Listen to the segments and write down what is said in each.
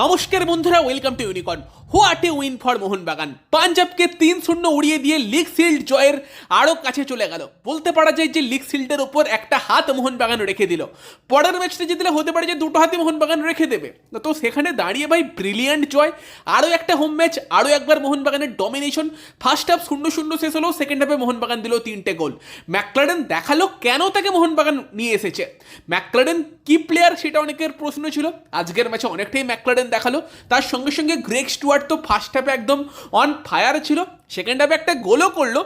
নমস্কার বন্ধুরা welcome to Unicorn what a win for Mohun Bagan পাঞ্জাবকে তিন শূন্য উড়িয়ে দিয়ে লিগ সিল্ড জয়ের আরও কাছে চলে গেল। বলতে পারা যায় যে লিগ সিল্ডের ওপর একটা হাত মোহনবাগান রেখে দিল। পরের ম্যাচটা জিতলে হতে পারে যে দুটো হাতে মোহনবাগান রেখে দেবে। তো সেখানে দাঁড়িয়ে ভাই ব্রিলিয়ান্ট জয় আরও একটা হোম ম্যাচ আরও একবার মোহনবাগানের ডমিনেশন ফার্স্ট হাফ শূন্য শূন্য শেষ হলো সেকেন্ড হাফে মোহনবাগান দিল তিনটে গোল। ম্যাকলারেন দেখাল কেন তাকে মোহনবাগান নিয়ে এসেছে? ম্যাকলারেন কি প্লেয়ার সেটা অনেকের প্রশ্ন ছিল। আজকের ম্যাচে অনেকটাই ম্যাকলারেন দেখাল। তার সঙ্গে সঙ্গে গ্রেক স্টুয়ার্ট তো ফার্স্ট হাফে একদম অন ফায়ার ছিল। সেকেন্ড হাফে একটা গোলও করল।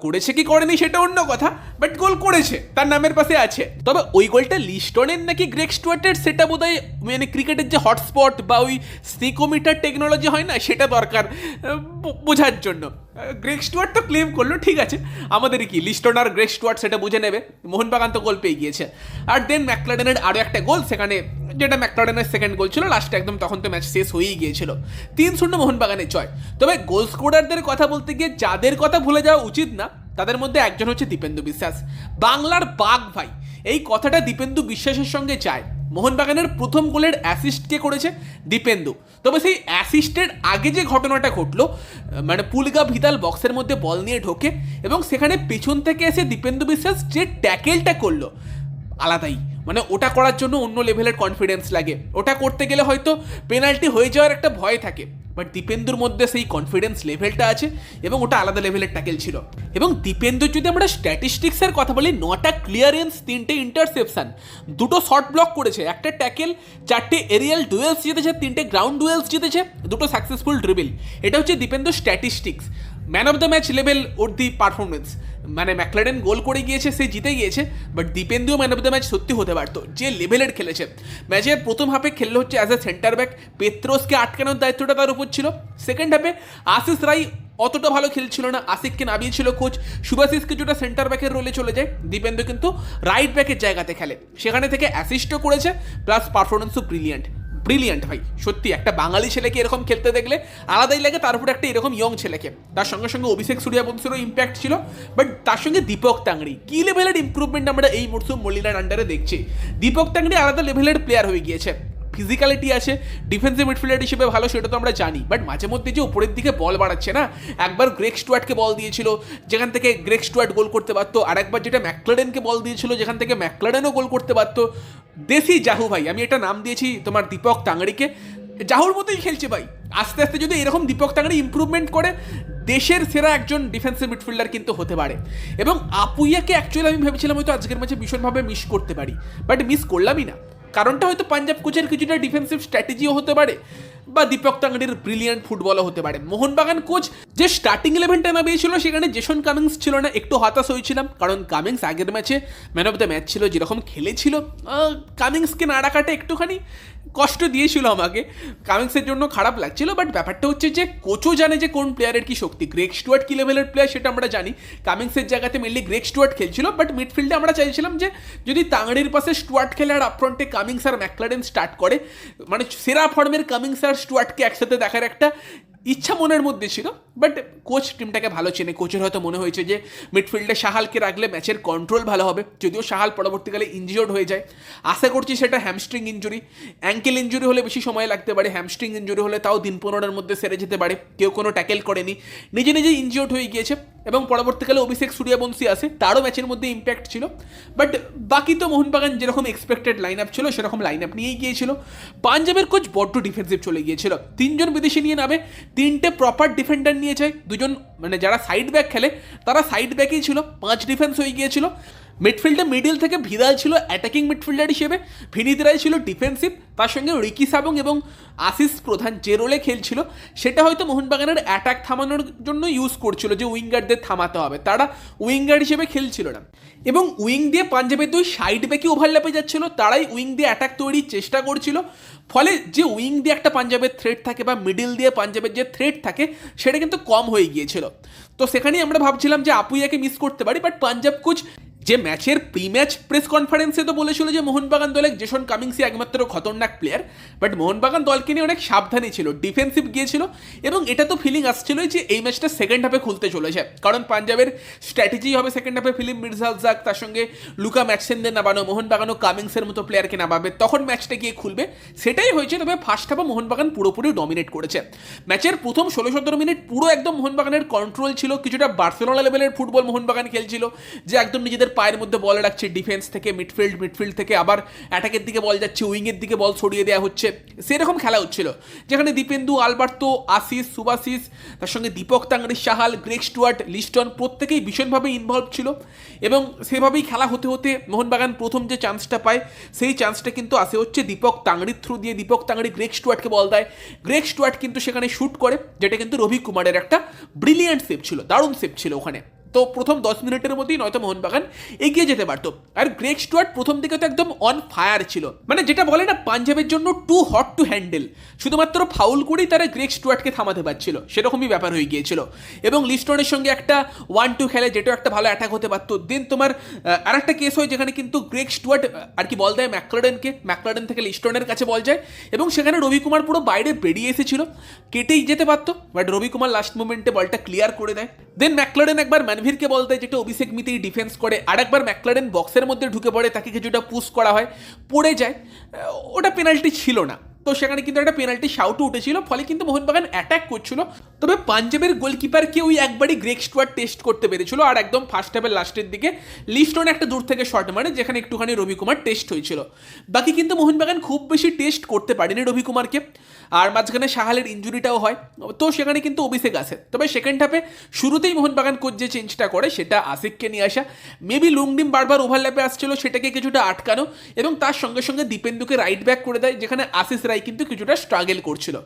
করেছে কি করেনি সেটা অন্য কথা বাট গোল করেছে। তার নামের পাশে আছে। তবে ওই গোলটা লিস্টনের নাকি গ্রেক স্টুয়ার্টের সেটা বোধ মানে ক্রিকেটের যে হটস্পট বা ওই সিকোমিটার টেকনোলজি হয় না, সেটা দরকার। বোঝার জন্য। গ্রেক স্টুয়ার্ট তো ক্লেম করল, ঠিক আছে। আমাদের কি লিস্টন আর গ্রেক স্টুয়ার্ট সেটা বুঝে নেবে। মোহনবাগান তো গোল পেয়ে গিয়েছে। আর দেন ম্যাকলাডেনের আরও একটা গোল সেখানে যেটা ম্যাকলাডেনের সেকেন্ড গোল ছিল লাস্টে একদম তখন তো ম্যাচ শেষ হয়েই গিয়েছিল। তিন শূন্য মোহনবাগানের জয়। তবে গোল স্কোরারদের কথা বলতে গিয়ে যাদের কথা ভুলে যাওয়া উচিত না, তাদের মধ্যে একজন হচ্ছে দীপেন্দু বিশ্বাস। বাংলার বাঘ ভাই। এই কথাটা দীপেন্দু বিশ্বাসের সঙ্গে চায় মোহনবাগানের প্রথম গোলের অ্যাসিস্টকে করেছে? দীপেন্দু। তবে সেই অ্যাসিস্টের আগে যে ঘটনাটা ঘটলো মানে পুলগা ভিতাল বক্সের মধ্যে বল নিয়ে ঢোকে এবং সেখানে পেছন থেকে এসে দীপেন্দু বিশ্বাস যে ট্যাকেলটা করল, আলাদাই। মানে ওটা করার জন্য অন্য লেভেলের কনফিডেন্স লাগে। ওটা করতে গেলে হয়তো পেনাল্টি হয়ে যাওয়ার একটা ভয় থাকে। বাট দীপেন্দুর মধ্যে সেই কনফিডেন্স লেভেলটা আছে এবং ওটা আলাদা লেভেলের ট্যাকেল ছিল। এবং দীপেন্দুর যদি আমরা স্ট্যাটিস্টিক্সের কথা বলি, নটা ক্লিয়ারেন্স তিনটে ইন্টারসেপশন দুটো শর্ট ব্লক করেছে, একটা ট্যাকেল চারটে এরিয়াল ডুয়েলস জিতেছে, তিনটে গ্রাউন্ড ডুয়েলস জিতেছে, দুটো সাকসেসফুল ড্রিবিল এটা হচ্ছে দীপেন্দুর statistics man of the match level or the performance মানে ম্যাকলারেন গোল করে গিয়েছে, সে জিতে গিয়েছে বাট দীপেন্দুও ম্যান অফ দ্য ম্যাচ সত্যি হতে পারতো, যে লেভেলের খেলেছে। ম্যাচের প্রথম হাফে খেললো হচ্ছে অ্যাজ এ সেন্টার ব্যাক পেত্রোসকে আটকানোর দায়িত্বটা তার উপর ছিল। সেকেন্ড হাফে আশিস রাই অতটা ভালো খেলছিল না আশিককে নামিয়েছিল কোচ সুভাশিস কিছুটা সেন্টার ব্যাকের রোলে চলে যায়, দীপেন্দু কিন্তু রাইট ব্যাকের জায়গাতে খেলে। সেখানে থেকে অ্যাসিস্টও করেছে প্লাস পারফরমেন্সও ব্রিলিয়ান্ট ব্রিলিয়ান্ট ভাই। সত্যি, একটা বাঙালি ছেলেকে এরকম খেলতে দেখলে আলাদাই লাগে, তার উপর একটা এরকম ইয়ং ছেলেকে। তার সঙ্গে সঙ্গে অভিষেক সূর্যাবংশেরও ইম্প্যাক্ট ছিল বাট তার সঙ্গে দীপক তাংড়ি। কি লেভেলের ইম্প্রুভমেন্ট আমরা এই মরসুম মল্লিনার আন্ডারে দেখছি? দীপক তাংড়ি আলাদা লেভেলের প্লেয়ার হয়ে গিয়েছে। ফিজিক্যালিটি আছে ডিফেন্সিভ মিডফিল্ডার হিসেবে ভালো, সেটা তো আমরা জানি। বাট মাঝে মধ্যে যে উপরের দিকে বল বাড়াচ্ছে না, একবার গ্রেক স্টুয়ার্টকে বল দিয়েছিল, যেখান থেকে গ্রেক স্টুয়ার্ট গোল করতে পারতো আর একবার যেটা ম্যাকলারেনকে বল দিয়েছিল, যেখান থেকে ম্যাকলারেনও গোল করতে পারতো। দেশি জাহু ভাই, আমি এটা নাম দিয়েছি তোমার দীপক তাংড়িকে জাহুর মতোই খেলছে ভাই। আস্তে আস্তে যদি এরকম দীপক তাংড়ি ইম্প্রুভমেন্ট করে, দেশের সেরা একজন ডিফেন্সিভ মিডফিল্ডার কিন্তু হতে পারে। এবং আপুইয়াকে অ্যাকচুয়ালি আমি ভেবেছিলাম হয়তো আজকের ম্যাচে ভীষণভাবে মিস করতে পারি। বাট মিস করলামই না। কারণটা হয়তো পাঞ্জাব কোচের কিছুটা ডিফেন্সিভ স্ট্র্যাটেজিও হতে পারে, বা দীপক তাঙ্গড়ির ব্রিলিয়ান্ট ফুটবলও হতে পারে। মোহনবাগান কোচ যে স্টার্টিং ইলেভেনটা নামিয়েছিল, সেখানে জেসন কামিংস ছিল না, একটু হতাশ হয়েছিলাম, কারণ কামিংস আগের ম্যাচে ম্যান অফ দ্য ম্যাচ ছিল, যেরকম খেলেছিল। কামিংসকে না রাখাটা একটুখানি কষ্ট দিয়েছিল আমাকে। কামিংসের জন্য খারাপ লাগছিল বাট ব্যাপারটা হচ্ছে যে কোচও জানে যে কোন প্লেয়ারের কি শক্তি। গ্রেক স্টুয়ার্ট কি লেভেলের প্লেয়ার সেটা আমরা জানি। কামিংসের জায়গাতে মেনলি গ্রেক স্টুয়ার্ট খেলছিল বাট মিডফিল্ডে আমরা চাইছিলাম যে যদি তাঙড়ির পাশে স্টুয়ার্ট খেলে আর আপফ্রন্টে কামিংস আর ম্যাকলারেন স্টার্ট করে মানে সেরা ফর্মের কামিংস আর স্টুয়ার্টকে একসাথে দেখার একটা ইচ্ছা মনের মধ্যে ছিল বাট কোচ টিমটাকে ভালো চেনে। কোচের হয়তো মনে হয়েছে যে মিডফিল্ডে সাহালকে রাখলে ম্যাচের কন্ট্রোল ভালো হবে, যদিও সাহাল পরবর্তীকালে ইঞ্জিওর্ড হয়ে যায়। আশা করছি সেটা হ্যামস্ট্রিং ইঞ্জুরি অ্যাঙ্কেল ইঞ্জুরি হলে বেশি সময় লাগতে পারে হ্যামস্ট্রিং ইঞ্জুরি হলে তাও দিন পনেরোর মধ্যে সেরে যেতে পারে। কেউ কোনো ট্যাকেল করেনি। নিজে নিজে ইঞ্জিওর্ড হয়ে গিয়েছে। এবং পরবর্তীকালে অভিষেক সূর্যবংশী আসে, তারও ম্যাচের মধ্যে ইম্প্যাক্ট ছিল। বাট বাকি তো মোহনবাগান যেরকম এক্সপেক্টেড লাইন আপ ছিল, সেরকম লাইন আপ নিয়েই গিয়েছিল। পাঞ্জাবের কোচ বড্ড ডিফেন্সিভ চলে গিয়েছিল। তিনজন বিদেশি নিয়ে নামে, তিনটে প্রপার ডিফেন্ডার নিয়ে যায়। দুজন মানে যারা সাইড ব্যাক খেলে, তারা সাইড ব্যাকই ছিল। পাঁচ ডিফেন্স হয়ে গিয়েছিল। মিডফিল্ডে মিডিল থেকে ভিদাল ছিল অ্যাটাকিং মিডফিল্ডার হিসেবে ভিনিত রায় ছিল ডিফেন্সিভ তার সঙ্গে রিকি সাবং এবং আশিস প্রধান যে রোলে খেলছিল, সেটা হয়তো মোহনবাগানের অ্যাটাক থামানোর জন্য ইউজ করছিল যে উইঙ্গারদের থামাতে হবে। তারা উইঙ্গার হিসেবে খেলছিল না। এবং উইং দিয়ে পাঞ্জাবের দুই সাইড ব্যাকে ওভারল্যাপে যাচ্ছিল, তারাই উইং দিয়ে অ্যাটাক তৈরির চেষ্টা করছিল। ফলে যে উইং দিয়ে একটা পাঞ্জাবের থ্রেড থাকে বা মিডিল দিয়ে পাঞ্জাবের যে থ্রেড থাকে, সেটা কিন্তু কম হয়ে গিয়েছিল। তো সেখানেই আমরা ভাবছিলাম যে আপুইয়াকে মিস করতে পারি বাট পাঞ্জাব কোচ যে ম্যাচের প্রি ম্যাচ প্রেস কনফারেন্সে তো বলেছিল যে মোহনবাগান দলে জেসন কামিংসই একমাত্র খতরনাক প্লেয়ার বাট মোহনবাগান দলকে নিয়ে অনেক সাবধানী ছিল ডিফেন্সিভ গিয়েছিল, এবং এটা তো ফিলিং আসছিলই যে এই ম্যাচটা সেকেন্ড হাফে খুলতে চলেছে। কারণ পাঞ্জাবের স্ট্র্যাটেজি হবে সেকেন্ড হাফে ফিলিম মির্জাল জাক তার সঙ্গে লুকা ম্যাচসেনদের নামানো মোহনবাগানও কামিংসের মতো প্লেয়ারকে নামাবে, তখন ম্যাচটা গিয়ে খুলবে। সেটাই হয়েছে, তবে ফার্স্ট হাফে মোহনবাগান পুরোপুরি ডমিনেট করেছে। ম্যাচের প্রথম ষোলো সতেরো মিনিট পুরো একদম মোহনবাগানের কন্ট্রোল ছিল, কিছুটা বার্সেলোনা লেভেলের ফুটবল মোহনবাগান খেলছিল, যে একদম নিজেদের পায়ের মধ্যে বল রাখছে ডিফেন্স থেকে মিডফিল্ড মিডফিল্ড থেকে, আবার অ্যাটাকের দিকে বল যাচ্ছে উইংয়ের দিকে বল ছড়িয়ে দেওয়া হচ্ছে। সেরকম খেলা হচ্ছিল। যেখানে দীপেন্দু, আলবার্তো, আশিস সুবাশিস তার সঙ্গে দীপক তাংড়ি সাহাল গ্রেক স্টুয়ার্ট, লিস্টন প্রত্যেকেই ভীষণভাবে ইনভলভ ছিল এবং সেভাবেই খেলা হতে হতে মোহনবাগান প্রথম যে চান্সটা পায়, সেই চান্সটা কিন্তু আসে হচ্ছে দীপক তাংড়ির থ্রু দিয়ে। দীপক তাংড়ি গ্রেক স্টুয়ার্টকে বল দেয়। গ্রেক স্টুয়ার্ট কিন্তু সেখানে শ্যুট করে, যেটা কিন্তু রবি কুমারের একটা ব্রিলিয়ান্ট সেভ ছিল, দারুণ সেভ ছিল ওখানে। তো প্রথম দশ মিনিটের মধ্যেই নয়তো মোহনবাগান এগিয়ে যেতে পারতো। আর গ্রেক স্টুয়ার্ট প্রথম দিকে তো একদম অন ফায়ার ছিল। মানে যেটা বলে না, পাঞ্জাবের জন্য টু হট টু হ্যান্ডেল শুধুমাত্র ফাউল করেই তারা গ্রেক স্টুয়ার্টকে থামাতে পারছিল। সেরকমই ব্যাপার হয়ে গিয়েছিল। এবং লিস্টনের সঙ্গে একটা ওয়ান টু খেলে যেটাও একটা ভালো অ্যাটাক হতে পারতো। দেন তোমার আর একটা কেস হয় যেখানে কিন্তু গ্রেক স্টুয়ার্ট আর কি বল দেয় ম্যাকলারেনকে। ম্যাকলারেন থেকে লিস্টনের কাছে বল যায়। এবং সেখানে রবি কুমার পুরো বাইরে বেরিয়ে এসেছিল। কেটেই যেতে পারতো। বাট রবি কুমার লাস্ট মোমেন্টে বলটা ক্লিয়ার করে দেয়। দেন ম্যাকলারেন একবার ম্যানভিরকে বল দেয় যেটা অভিষেক মিতি ডিফেন্স করে। আর একবার ম্যাকলারেন বক্সের মধ্যে ঢুকে পড়ে, তাকে কিছুটা পুশ করা হয়। পড়ে যায়। ওটা পেনাল্টি ছিল না। তো সেখানে কিন্তু একটা পেনাল্টি শাউটও উঠেছিল, ফলে কিন্তু মোহনবাগান অ্যাটাক করছিল। তবে পাঞ্জাবের গোলকিপারকে ওই একবারই গ্রেক স্টুয়ার্ট টেস্ট করতে পেরেছিল, আর একদম ফার্স্ট হাফের লাস্টের দিকে লিস্টন একটা দূর থেকে শট মারে, যেখানে একটুখানি রবি কুমার টেস্ট হয়েছিল। বাকি কিন্তু মোহনবাগান খুব বেশি টেস্ট করতে পারেনি রবি কুমারকে আর মাঝখানে সাহালের ইঞ্জুরিটাও হয়। তো সেখানে কিন্তু অভিষেক আসে তবে সেকেন্ড হাফে শুরুতেই মোহনবাগান কোচ যে চেঞ্জটা করে, সেটা আশিককে নিয়ে আসা। মেবি লুংডিম বারবার ওভারল্যাপে আসছিল, সেটাকে কিছুটা আটকানো, এবং তার সঙ্গে সঙ্গে দীপেন্দুকে রাইট ব্যাক করে দেয়, যেখানে আশিস রায় কিন্তু কিছুটা স্ট্রাগল করছিল।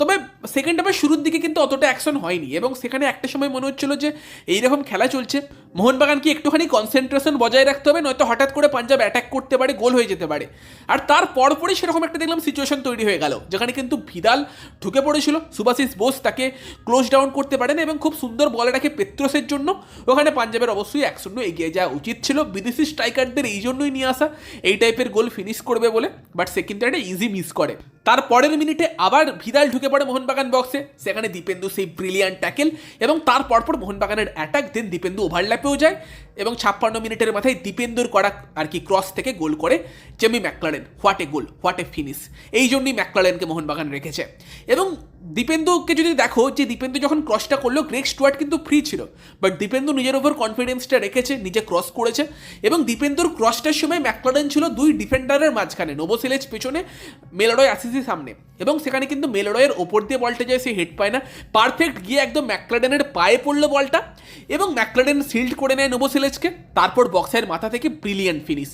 তবে সেকেন্ড হাফের শুরুর দিকে কিন্তু অতটা অ্যাকশন হয়নি এবং সেখানে একটা সময় মনে হচ্ছিল যে এইরকম খেলা চলছে। মোহনবাগানকে একটুখানি কনসেন্ট্রেশন বজায় রাখতে হবে, নয়তো হঠাৎ করে পাঞ্জাব অ্যাটাক করতে পারে, গোল হয়ে যেতে পারে। আর তার পরপরই সেরকম একটা দেখলাম সিচুয়েশন তৈরি হয়ে গেল, যেখানে কিন্তু ভিদাল ঢুকে পড়েছিল। সুভাশিস বোস তাকে ক্লোজ ডাউন করতে পারেন এবং খুব সুন্দর বলে রাখে পেত্রসের জন্য, ওখানে পাঞ্জাবের অবশ্যই এক শূন্য এগিয়ে যাওয়া উচিত ছিল। বিদেশি স্ট্রাইকারদের এই জন্যই নিয়ে আসা, এই টাইপের গোল ফিনিশ করবে বলে বাট সে কিন্তু একটা ইজি মিস করে। তার পরের মিনিটে আবার ভিদাল ঢুকে পড়ে মোহনবাগান বক্সে সেখানে দীপেন্দু সেই ব্রিলিয়ান ট্যাকেল এবং তার পরপর মোহনবাগানের অ্যাটাক দেন দীপেন্দু ওভারল্যাপেও যায় এবং ছাপ্পান্ন মিনিটের মাথায় দীপেন্দুর করা আর কি ক্রস থেকে গোল করে Jamie McLaren what a goal what a finish এই জন্যই ম্যাকলারেনকে মোহনবাগান রেখেছে। এবং দীপেন্দুকে যদি দেখো যে দীপেন্দু যখন ক্রসটা করল গ্রেক স্টুয়ার্ট কিন্তু ফ্রি ছিল। বাট দীপেন্দু নিজের ওপর কনফিডেন্সটা রেখেছে, নিজে ক্রস করেছে। এবং দীপেন্দুর ক্রসটার সময় ম্যাকলারেন ছিল দুই ডিফেন্ডারের মাঝখানে নোবোসেলেজ পেছনে মেলোডয় আসিসি সামনে। এবং সেখানে কিন্তু মেলোডয়ের ওপর দিয়ে বলটা যায়, সে হেড পায় না। পারফেক্ট গিয়ে একদম ম্যাকলারেনের পায়ে পড়ল বলটা। এবং ম্যাকলারেন সিল্ড করে নেয় নোবোসেলেজকে তারপর বক্সের মাথা থেকে ব্রিলিয়ান্ট ফিনিশ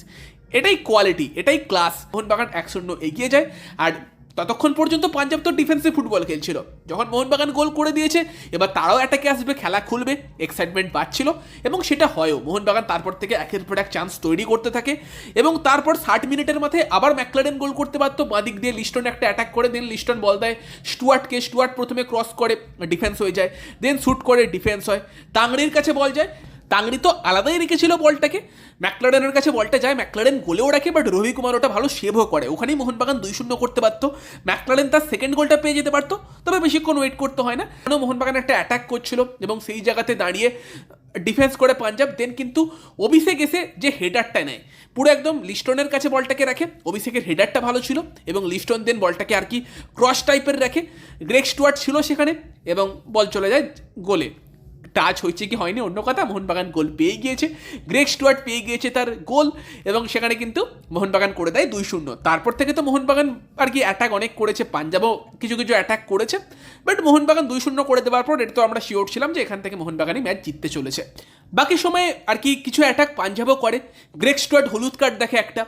এটাই কোয়ালিটি এটাই ক্লাস মোহনবাগান এক শূন্য এগিয়ে যায়। আর ততক্ষণ পর্যন্ত পাঞ্জাব তো ডিফেন্সে ফুটবল খেলছিল। যখন মোহনবাগান গোল করে দিয়েছে, এবার তারাও অ্যাটাকে আসবে, খেলা খুলবে এক্সাইটমেন্ট বাড়ছিল এবং সেটা হয়ও। মোহনবাগান তারপর থেকে একের পর এক চান্স তৈরি করতে থাকে এবং তারপর ষাট মিনিটের মাথায় আবার ম্যাকলারেন গোল করতে পারতো বাদিক দিয়ে লিস্টন একটা অ্যাটাক করে দেন লিস্টন বল দেয়। স্টুয়ার্টকে, স্টুয়ার্ট প্রথমে ক্রস করে ডিফেন্স হয়ে যায় দেন শ্যুট করে ডিফেন্স হয়। তাংড়ির কাছে বল যায়। তাংড়ি তো আলাদাই রেখেছিল বলটাকে। ম্যাকলারেনের কাছে বলটা যায়, ম্যাকলারেন গোলেও রাখে বাট রবি কুমার ওটা ভালো সেভও করে। ওখানেই মোহনবাগান দুই শূন্য করতে পারতো। ম্যাকলারেন তার সেকেন্ড গোলটা পেয়ে যেতে পারতো, তবে বেশিক্ষণ ওয়েট করতে হয় না। কেন মোহনবাগান একটা অ্যাটাক করছিল এবং সেই জায়গাতে দাঁড়িয়ে ডিফেন্স করে পাঞ্জাব দেন কিন্তু অভিষেক এসে যে হেডারটা নেয়, পুরো একদম লিস্টনের কাছে বলটাকে রাখে। অভিষেকের হেডারটা ভালো ছিল এবং লিস্টন দেন বলটাকে আর কি ক্রস টাইপের রাখে। গ্রেক স্টুয়ার্ট ছিল সেখানে এবং বল চলে যায় গোলে। টাচ হয়েছে কি হয়নি, অন্য কথা। মোহনবাগান গোল পেয়ে গিয়েছে। গ্রেক স্টুয়ার্ট পেয়ে গিয়েছে তার গোল এবং সেখানে কিন্তু মোহনবাগান করে দেয় দুই শূন্য। তারপর থেকে তো মোহনবাগান আর কি অ্যাটাক অনেক করেছে, পাঞ্জাবও কিছু কিছু অ্যাটাক করেছে। বাট মোহনবাগান দুই শূন্য করে দেওয়ার পর এটা তো আমরা শিওর ছিলাম যে এখান থেকে মোহনবাগানই ম্যাচ জিততে চলেছে। বাকি সময়ে আর কি কিছু অ্যাটাক পাঞ্জাবও করে। গ্রেক স্টুয়ার্ট হলুদ কার্ড দেখে একটা।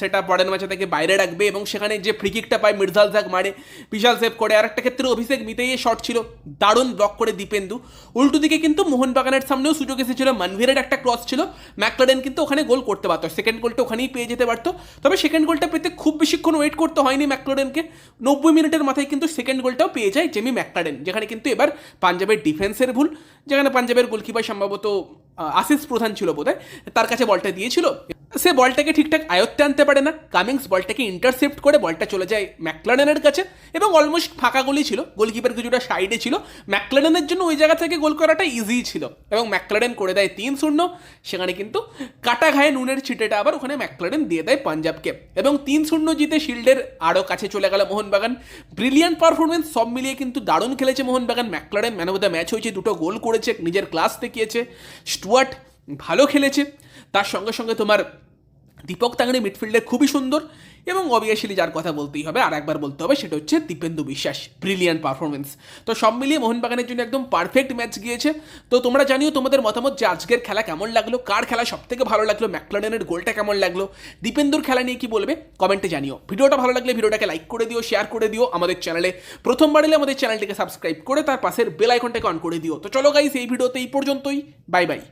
সেটা পরের ম্যাচে থেকে বাইরে রাখবে এবং সেখানে যে ফ্রি কিকটা পায়, মির্জাল জাক মারে, বিশাল সেভ করে। আর একটা ক্ষেত্রে অভিষেক মিতেই শট ছিল। দারুণ ব্লক করে দীপেন্দু। উল্টো দিকে কিন্তু মোহনবাগানের সামনেও সুযোগ এসেছিল। মানভীরের একটা ক্রস ছিল। ম্যাকলারেন কিন্তু ওখানে গোল করতে পারতো। সেকেন্ড গোলটা ওখানেই পেয়ে যেতে পারতো। তবে সেকেন্ড গোলটা পেতে খুব বেশিক্ষণ ওয়েট করতে হয়নি ম্যাকলারেনকে নব্বই মিনিটের মাথায় কিন্তু সেকেন্ড গোলটাও পেয়ে যায় জেমি ম্যাকলারেন যেখানে কিন্তু এবার পাঞ্জাবের ডিফেন্সের ভুল। যেখানে পাঞ্জাবের গোলকিপার সম্ভবত আশিস প্রধান ছিল বোধহয়, তার কাছে বলটা দিয়েছিল। সে বলটাকে ঠিকঠাক আয়ত্তে আনতে পারে না। কামিংস বলটাকে ইন্টারসেপ্ট করে বলটা চলে যায় ম্যাকলারেনের কাছে এবং অলমোস্ট ফাঁকা গোলই ছিল। গোলকিপার কিছুটা সাইডে ছিল। ম্যাকলারেনের জন্য ওই জায়গা থেকে গোল করাটা ইজি ছিল এবং ম্যাকলারেন করে দেয় তিন শূন্য। সেখানে কিন্তু কাটা ঘায়ে নুনের ছিটেটা আবার ওখানে ম্যাকলারেন দিয়ে দেয় পাঞ্জাবকে এবং তিন শূন্য জিতে শিল্ডের আরও কাছে চলে গেল মোহনবাগান। ব্রিলিয়ান্ট পারফরমেন্স সব মিলিয়ে কিন্তু দারুণ খেলেছে Mohun Bagan. McLaren man of the match হয়েছে, দুটো গোল করেছে, নিজের ক্লাস দেখিয়েছে। স্টুয়ার্ট ভালো খেলেছে। তার সঙ্গে সঙ্গে তোমার দীপক তাংড়ি মিডফিল্ডে খুবই সুন্দর এবং অবভিয়াসলি যার কথা বলতেই হবে, আর একবার বলতে হবে, সেটা হচ্ছে দীপেন্দু বিশ্বাস। ব্রিলিয়ান্ট পারফরমেন্স তো সব মিলিয়ে মোহনবাগানের জন্য একদম পারফেক্ট ম্যাচ গিয়েছে। তো তোমরা জানিও তোমাদের মতামত যে আজকের খেলা কেমন লাগল, কার খেলা সব থেকে ভালো লাগল ম্যাকলারেনের গোলটা কেমন লাগল, দীপেন্দুর খেলা নিয়ে কি বলবে কমেন্টে জানিও। ভিডিওটা ভালো লাগলে ভিডিওটাকে লাইক করে দিও শেয়ার করে দিও আমাদের চ্যানেলে প্রথমবার এলে আমাদের চ্যানেলটিকে সাবস্ক্রাইব করে তার পাশের বেল আইকনটাকে অন করে দিও। তো চলো গাইস এই ভিডিওতে এই পর্যন্তই। Bye bye